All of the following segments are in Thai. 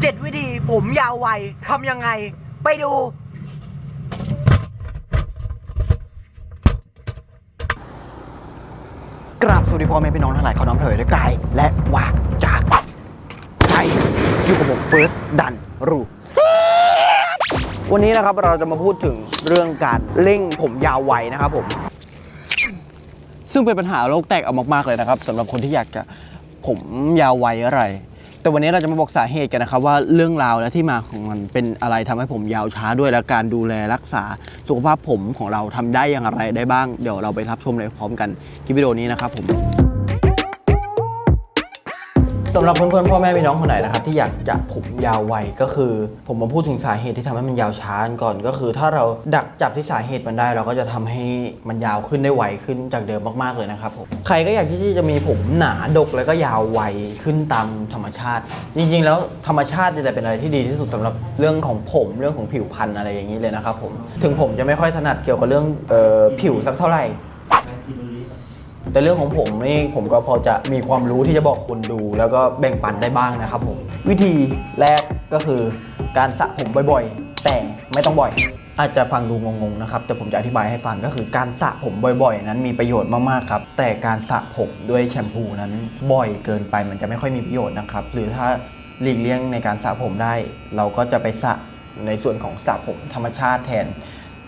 7 วิธีผมยาวไวทำยังไง ไปดู กราบสวัสดีพ่อแม่พี่น้องทั้งหลายขาน้อมเถิดด้วยกายและวาจาใจอยู่กับผมเฟิร์สดันรูวันนี้นะครับเราจะมาพูดถึงเรื่องการเร่งผมยาวไวนะครับผม ซึ่งเป็นปัญหาโลกแตกเอามากๆเลยนะครับสำหรับคนที่อยากจะผมยาวไวอะไร แต่วันนี้เราจะมาบอกสาเหตุกันนะครับว่าเรื่องราวและที่มาของมันเป็นอะไรทำให้ผมยาวช้าด้วยและการดูแลรักษาสุขภาพผมของเราทำได้อย่างไรได้บ้าง เดี๋ยวเราไปรับชมเลยพร้อมกันคลิปวิดีโอนี้นะครับผม สำหรับเพื่อนๆพ่อแม่พี่น้องคนไหนนะครับที่อยากจะผมยาวไวก็คือ ผมมาพูดถึงสาเหตุที่ทำให้มันยาวช้ากันก่อน ก็คือถ้าเราดักจับที่สาเหตุมันได้ เราก็จะทำให้มันยาวขึ้นได้ไวขึ้นจากเดิมมากๆเลยนะครับผมใครก็อยากที่จะมีผมหนาดกแล้วก็ยาวไวขึ้นตามธรรมชาติ จริงๆ แล้วธรรมชาติจะเป็นอะไรที่ดีที่สุดสำหรับเรื่องของผมเรื่องของผิวพรรณอะไรอย่างนี้เลยนะครับผมถึงผมจะไม่ค่อยถนัดเกี่ยวกับเรื่องออผิวสักเท่าไหร่ แต่เรื่องของผมนี่ผมก็พอจะมีความรู้ที่จะบอกคนดู แล้วก็แบ่งปันได้บ้างนะครับผม วิธีแรกก็คือการสระผมบ่อยๆ แต่ไม่ต้องบ่อย อาจจะฟังดูงงๆนะครับ แต่ผมจะอธิบายให้ฟังก็คือการสระผมบ่อยๆ นั้นมีประโยชน์มากๆครับ แต่การสระผมด้วยแชมพูนั้นบ่อยเกินไปมันจะไม่ค่อยมีประโยชน์นะครับ หรือถ้าหลีกเลี่ยงในการสระผมได้ เราก็จะไปสระในส่วนของสระผมธรรมชาติแทน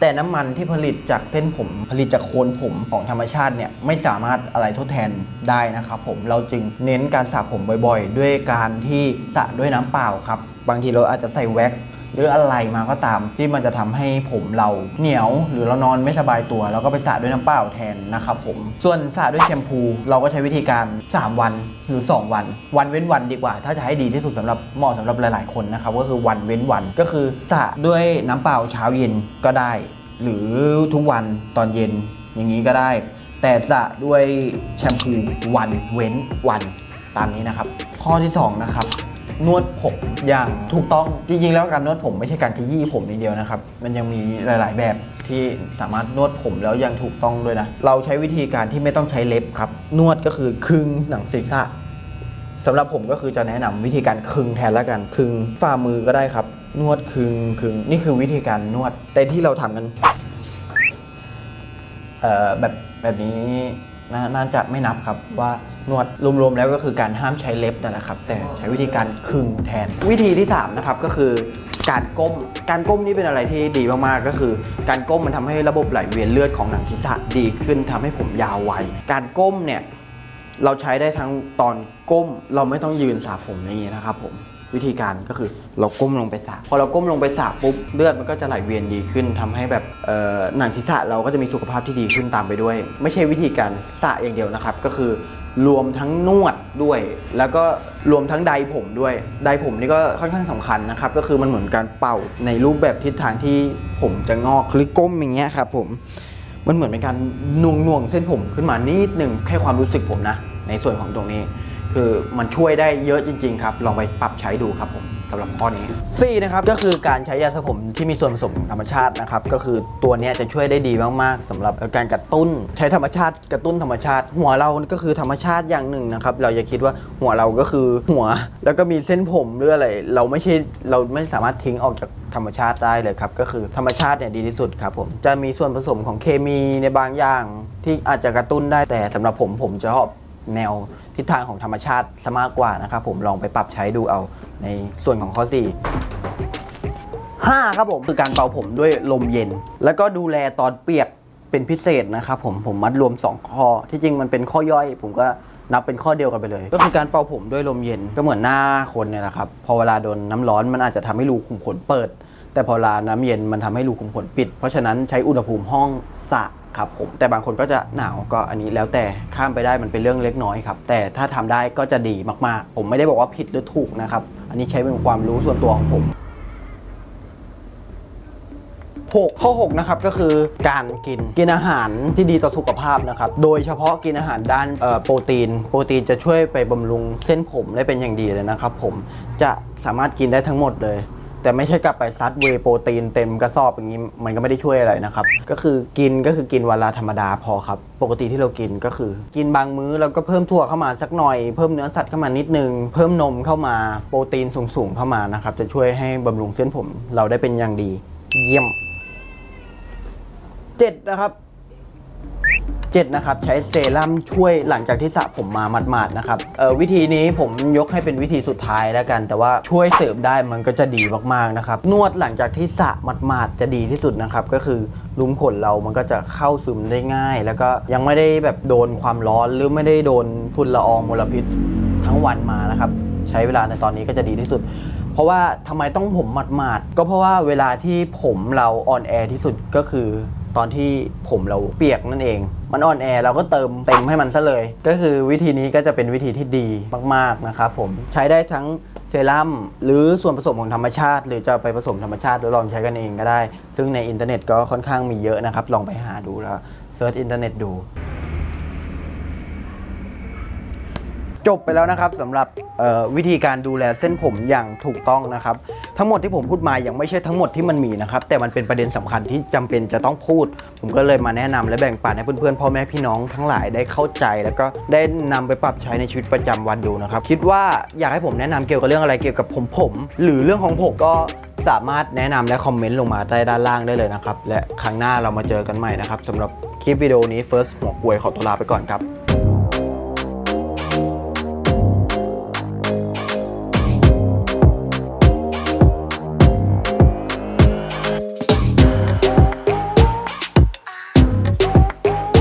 แต่น้ำมันที่ผลิตจากเส้นผม ผลิตจากโคนผมของธรรมชาติเนี่ยไม่สามารถอะไรทดแทนได้นะครับผมเราจึงเน้นการสระผมบ่อยๆ ด้วยการที่สระด้วยน้ำเปล่าครับบางทีเราอาจจะใส่แว็กซ์ หรืออะไรมาก็ตาม ที่มันจะทำให้ผมเราเหนียว หรือเรานอนไม่สบายตัวเราก็ไปสระด้วยน้ำเปล่าแทนนะครับผม ส่วนสระด้วยแชมพู เราก็ใช้วิธีการ 3 วันหรือ 2 วัน วันเว้นวันดีกว่า ถ้าจะให้ดีที่สุดสำหรับเหมาะสำหรับหลาย ๆ คนนะครับก็คือวันเว้นวันก็คือสระด้วยน้ำเปล่าเช้าเย็นก็ได้ หรือทุกวันตอนเย็นอย่างนี้ก็ได้ แต่สระด้วยแชมพูวันเว้นวันตามนี้นะครับ ข้อที่ 2 นะครับ นวดผมอย่างถูกต้องจริงๆแล้วการนวดผมไม่ใช่การขยี้ผมอย่างเดียวนะครับ มันยังมีหลายๆแบบที่สามารถนวดผมแล้วยังถูกต้องด้วยนะ เราใช้วิธีการที่ไม่ต้องใช้เล็บครับ นวดก็คือคึงหนังศีรษะสำหรับผมก็คือจะแนะนำวิธีการคึงแทนละกันคึงฝ่ามือก็ได้ครับ นวดคึงคึงนี่คือวิธีการนวดแต่ที่เราทำกัน เอ่อแบบแบบนี้ นาน่าจะไม่นับครับว่านวดรวมๆแล้วก็คือการห้ามใช้เล็บนั่นแหละครับ แต่ใช้วิธีการคึงแทน วิธีที่สามนะครับก็คือการก้ม การก้มนี่เป็นอะไรที่ดีมากๆ ก็คือ การก้มมันทำให้ระบบไหลเวียนเลือดของหนังศีรษะดีขึ้นทำให้ผมยาวไว การก้มเนี่ยเราใช้ได้ทั้งตอนก้มเราไม่ต้องยืนสระผมอย่างนี้นะครับผม วิธีการก็คือเราก้มลงไปสระพอเราก้มลงไปสระปุ๊บเลือดมันก็จะไหลเวียนดีขึ้นทำให้แบบเอ่อหนังศีรษะเราก็จะมีสุขภาพที่ดีขึ้นตามไปด้วย ไม่ใช่วิธีการสระอย่างเดียวนะครับ ก็คือ รวมทั้งนวดด้วย แล้วก็รวมทั้งใดผมด้วยใดผมนี่ก็ค่อนข้างสำคัญนะครับ ก็คือมันเหมือนการเป่าในรูปแบบทิศทางที่ผมจะงอกหรือก้มอย่างเงี้ยครับผมมันเหมือนเป็นการหน่วงหน่วงเส้นผมขึ้นมานิดหนึ่งแค่ความรู้สึกผมนะ ในส่วนของตรงนี้ คือมันช่วยได้เยอะจริง ๆ ครับ ลองไปปรับใช้ดูครับผมสำหรับข้อนี้ 4 นะครับ ก็คือการใช้ยาสระผมที่มีส่วนผสมของธรรมชาตินะครับ ก็คือตัวเนี้ยจะช่วยได้ดีมาก ๆสำหรับการกระตุ้น ใช้ธรรมชาติกระตุ้นธรรมชาติ หัวเราก็คือธรรมชาติอย่างหนึ่งนะครับ เราอย่าคิดว่าหัวเราก็คือหัว แล้วก็มีเส้นผมหรืออะไร เราไม่ใช่เราไม่สามารถทิ้งออกจากธรรมชาติได้เลยครับ ก็คือธรรมชาติเนี่ยดีที่สุดครับผมจะมีส่วนผสมของเคมีในบางอย่างที่อาจจะกระตุ้นได้แต่สำหรับผมผมจะชอบ แนวทิศทางของธรรมชาติซะมากกว่านะครับผมลองไปปรับใช้ดูเอาในส่วนของข้อ 4 5 ครับผมคือการเป่าผมด้วยลมเย็น แล้วก็ดูแลตอนเปียกเป็นพิเศษนะครับผมผมมัดรวม 2 ข้อ ที่จริงมันเป็นข้อย่อย ผมก็นับเป็นข้อเดียวกันไปเลย ก็คือการเป่าผมด้วยลมเย็นก็เหมือนหน้าคนเนี่ยแหละครับพอเวลาโดนน้ำร้อนมันอาจจะทำให้รูขุมขนเปิด แต่พอเวลาน้ำเย็นมันทำให้รูขุมขนปิด เพราะฉะนั้นใช้อุณหภูมิห้องสระ ครับผมแต่บางคนก็จะหนาวก็อันนี้แล้วแต่ข้ามไปได้มันเป็นเรื่องเล็กน้อยครับ แต่ถ้าทำได้ก็จะดีมากๆ ผมไม่ได้บอกว่าผิดหรือถูกนะครับ อันนี้ใช้เป็นความรู้ส่วนตัวของผม6ข้อ6นะครับก็คือการกินกินอาหารที่ดีต่อสุขภาพนะครับ โดยเฉพาะกินอาหารด้านโปรตีน โปรตีนจะช่วยไปบำรุงเส้นผมได้เป็นอย่างดีเลยนะครับผมจะสามารถกินได้ทั้งหมดเลย แต่ไม่ใช่กลับไปซัดเวโปรตีนเต็มกระสอบอย่างนี้มันก็ไม่ได้ช่วยอะไรนะครับ ก็คือกินก็คือกินวันละธรรมดาพอครับ ปกติที่เรากินก็คือ กินบางมื้อแล้วก็เพิ่มถั่วเข้ามาสักหน่อย เพิ่มเนื้อสัตว์เข้ามานิดนึง เพิ่มนมเข้ามาโปรตีนสูงๆเข้ามานะครับจะช่วยให้บำรุงเส้นผมเราได้เป็นอย่างดี เยี่ยมเจ็ดนะครับ เจ็ดนะครับ ใช้เซรั่มช่วยหลังจากที่สระผมมาหมาดๆนะครับวิธีนี้ผมยกให้เป็นวิธีสุดท้ายแล้วกัน แต่ว่าช่วยเสริมได้มันก็จะดีมากๆนะครับนวดหลังจากที่สระหมาดๆจะดีที่สุดนะครับก็คือลุมขนเรามันก็จะเข้าซึมได้ง่าย แล้วก็ยังไม่ได้แบบโดนความร้อนหรือไม่ได้โดนฝุ่นละอองมลพิษทั้งวันมานะครับใช้เวลาในตอนนี้ก็จะดีที่สุด เพราะว่าทำไมต้องผมหมาดๆก็เพราะว่าเวลาที่ผมเราออนแอร์ที่สุดก็คือ ตอนที่ผมเราเปียกนั่นเอง มันอ่อนแอเราก็เติมเต็มให้มันซะเลย ก็คือวิธีนี้ก็จะเป็นวิธีที่ดีมากๆนะครับผมใช้ได้ทั้งเซรั่มหรือส่วนผสมของธรรมชาติ หรือจะไปผสมธรรมชาติหรือลองใช้กันเองก็ได้ ซึ่งในอินเทอร์เน็ตก็ค่อนข้างมีเยอะนะครับ ลองไปหาดูแล้วเซิร์ชอินเทอร์เน็ตดู จบไปแล้วนะครับสำหรับวิธีการดูแลเส้นผมอย่างถูกต้องนะครับ ทั้งหมดที่ผมพูดมายังไม่ใช่ทั้งหมดที่มันมีนะครับ แต่มันเป็นประเด็นสำคัญที่จำเป็นจะต้องพูด ผมก็เลยมาแนะนำและแบ่งปันให้เพื่อนๆพ่อแม่พี่น้องทั้งหลายได้เข้าใจ แล้วก็ได้นำไปปรับใช้ในชีวิตประจำวันดูนะครับ คิดว่าอยากให้ผมแนะนำเกี่ยวกับเรื่องอะไรเกี่ยวกับผมผม หรือเรื่องของผมก็สามารถแนะนำและคอมเมนต์ลงมาใต้ด้านล่างได้เลยนะครับและครั้งหน้าเรามาเจอกันใหม่นะครับสำหรับคลิปวิดีโอนี้ First หัวกลวยขอตัวลาไปก่อนครับ